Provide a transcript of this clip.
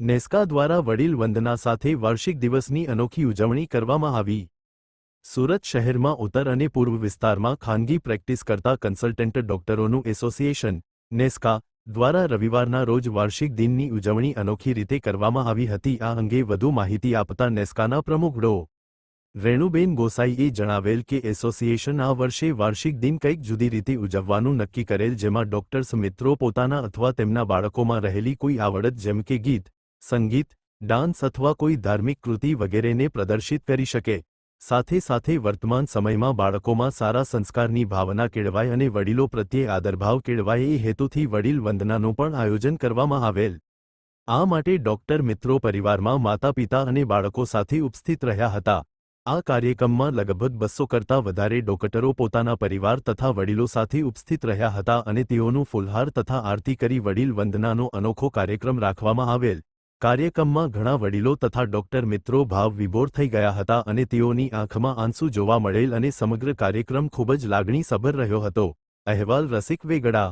નેસ્કા દ્વારા વડીલ વંદના સાથે વાર્ષિક દિવસની અનોખી ઉજવણી કરવામાં આવી. સુરત શહેરમાં ઉત્તર અને પૂર્વ વિસ્તારમાં ખાનગી પ્રેક્ટિસ કરતા કન્સલ્ટન્ટ ડોક્ટરોનું એસોસિએશન, નેસ્કા, દ્વારા રવિવારના રોજ વાર્ષિક દિનની ઉજવણી અનોખી રીતે કરવામાં આવી હતી. આ અંગે વધુ માહિતી આપતા નેસ્કાના પ્રમુખ ડો. રેણુબેન ગોસાઈએ જણાવેલ કે એસોસિએશન આ વર્ષે વાર્ષિક દિન કંઈક જુદી રીતે ઉજવવાનું નક્કી કરેલ, જેમાં ડોક્ટર્સ મિત્રો પોતાના અથવા તેમના બાળકોમાં રહેલી કોઈ આવડત જેમ કે ગીત સંગીત, ડાન્સ અથવા કોઈ ધાર્મિક કૃતિ વગેરેને પ્રદર્શિત કરી શકે. સાથે સાથે વર્તમાન સમયમાં બાળકોમાં સારા સંસ્કારની ભાવના કેળવાય અને વડીલો પ્રત્યે આદરભાવ કેળવાય એ હેતુથી વડીલ વંદનાનું પણ આયોજન કરવામાં આવેલ. આ માટે ડોક્ટર મિત્રો પરિવારમાં માતા પિતા અને બાળકો સાથે ઉપસ્થિત રહ્યા હતા. આ કાર્યક્રમમાં લગભગ બસો કરતાં વધારે ડોક્ટરો પોતાના પરિવાર તથા વડીલો સાથે ઉપસ્થિત રહ્યા હતા અને તેઓનું ફુલહાર તથા આરતી કરી વડીલ વંદનાનો અનોખો કાર્યક્રમ રાખવામાં આવેલ. કાર્યક્રમમાં ઘણા વડીલો તથા ડોક્ટર મિત્રો ભાવ વિભોર થઈ ગયા હતા અને તેઓની આંખમાં આંસુ જોવા મળેલ અને સમગ્ર કાર્યક્રમ ખૂબ જ લાગણીસભર રહ્યો હતો. અહેવાલ રસિક વેગડા.